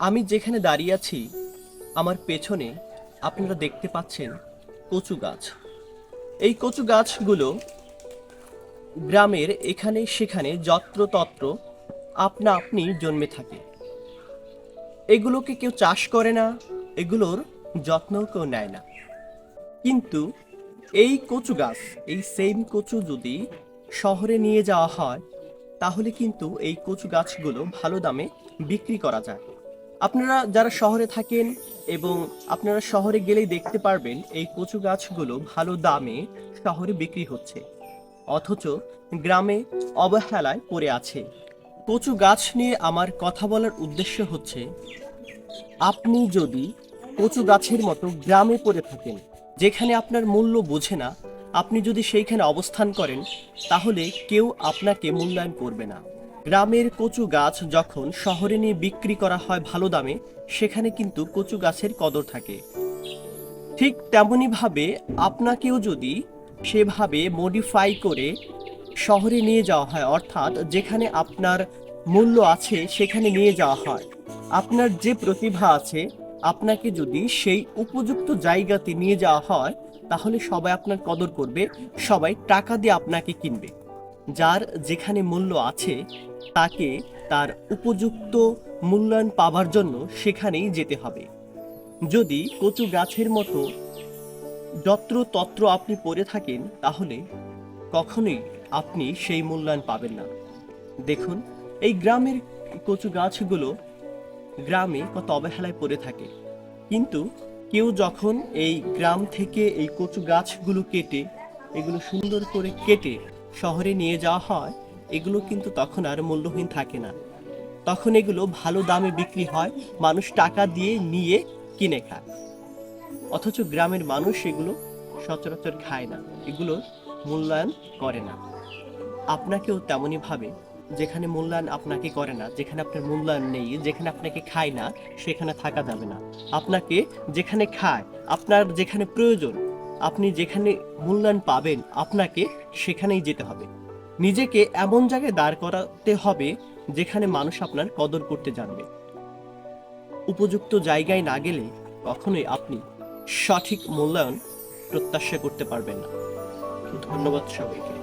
আমি যেখানে দাঁড়িয়ে আছি, আমার পেছনে আপনারা দেখতে পাচ্ছেন কচু গাছ। এই কচু গাছগুলো গ্রামের এখানে সেখানে যত্রতত্র আপনা আপনি জন্মে থাকে। এগুলোকে কেউ চাষ করে না, এগুলোর যত্ন কেউ নেয় না। কিন্তু এই কচু গাছ, এই সেম কচু যদি শহরে নিয়ে যাওয়া হয়, তাহলে কিন্তু এই কচু গাছগুলো ভালো দামে বিক্রি করা যায়। আপনারা যারা শহরে থাকেন এবং আপনারা শহরে গেলেই দেখতে পারবেন, এই কচু গাছগুলো ভালো দামে শহরে বিক্রি হচ্ছে। অথচ গ্রামে অবহেলায় পড়ে আছে। কচু গাছ নিয়ে আমার কথা বলার উদ্দেশ্য হচ্ছে, আপনি যদি কচু গাছের মতো গ্রামে পড়ে থাকেন, যেখানে আপনার মূল্য বোঝে না, আপনি যদি সেইখানে অবস্থান করেন, তাহলে কেউ আপনাকে মূল্যায়ন করবে না। গ্রামের কচু গাছ যখন শহরে নিয়ে বিক্রি করা হয় ভালো দামে, সেখানে কিন্তু কচু গাছের কদর থাকে। ঠিক তেমনইভাবে আপনাকেও যদি সেভাবে মডিফাই করে শহরে নিয়ে যাওয়া হয়, অর্থাৎ যেখানে আপনার মূল্য আছে সেখানে নিয়ে যাওয়া হয়, আপনার যে প্রতিভা আছে, আপনাকে যদি সেই উপযুক্ত জায়গাতে নিয়ে যাওয়া হয়, তাহলে সবাই আপনার কদর করবে, সবাই টাকা দিয়ে আপনাকে কিনবে। যার যেখানে মূল্য আছে তাকে তার উপযুক্ত মূল্যায়ন পাবার জন্য সেখানেই যেতে হবে। যদি কচু গাছের মতো যত্র তত্র আপনি পড়ে থাকেন, তাহলে কখনোই আপনি সেই মূল্যায়ন পাবেন না। দেখুন, এই গ্রামের কচু গাছগুলো গ্রামে কত অবহেলায় পড়ে থাকে। কিন্তু কেউ যখন এই গ্রাম থেকে এই কচু গাছগুলো কেটে, এগুলো সুন্দর করে কেটে শহরে নিয়ে যাওয়া হয় এগুলো কিন্তু তখন আর মূল্যহীন থাকে না। তখন এগুলো ভালো দামে বিক্রি হয়, মানুষ টাকা দিয়ে নিয়ে কিনে খায়। অথচ গ্রামের মানুষ এগুলো সচরাচর খায় না, এগুলো মূল্যায়ন করে না। আপনাকেও তেমনই ভাবে, যেখানে মূল্যায়ন আপনাকে করে না, যেখানে আপনার মূল্যায়ন নেই, যেখানে আপনাকে খায় না, সেখানে থাকা যাবে না। আপনাকে যেখানে খায়, আপনার যেখানে প্রয়োজন, আপনি যেখানে মূল্যায়ন পাবেন, আপনাকে সেখানেই যেতে হবে। নিজেকে এমন জায়গায় দাঁড় করাতে হবে যেখানে মানুষ আপনার কদর করতে জানবে। উপযুক্ত জায়গায় না গেলে কখনোই আপনি সঠিক মূল্যায়ন প্রত্যাশা করতে পারবেন না। ধন্যবাদ সবাইকে।